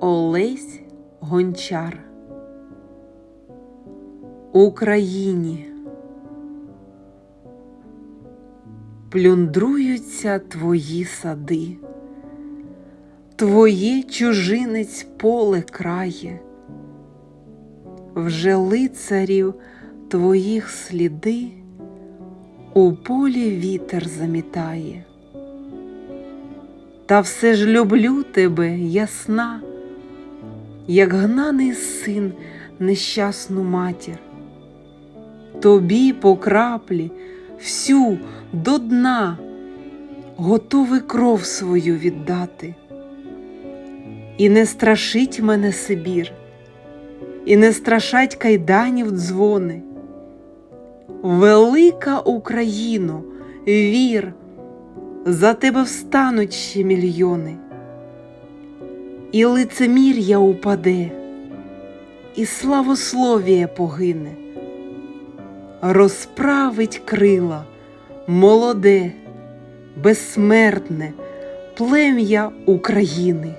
Олесь Гончар. Україні. Плюндруються твої сади, твоє чужинець поле крає, вже лицарів твоїх сліди у полі вітер замітає. Та все ж люблю тебе, ясна, як гнаний син нещасну матір. Тобі по краплі всю до дна готовий кров свою віддати. І не страшить мене Сибір, і не страшать кайданів дзвони. Велика Україно, вір, за тебе встануть ще мільйони, і лицемір'я упаде, і славословія погине, розправить крила молоде, безсмертне плем'я України.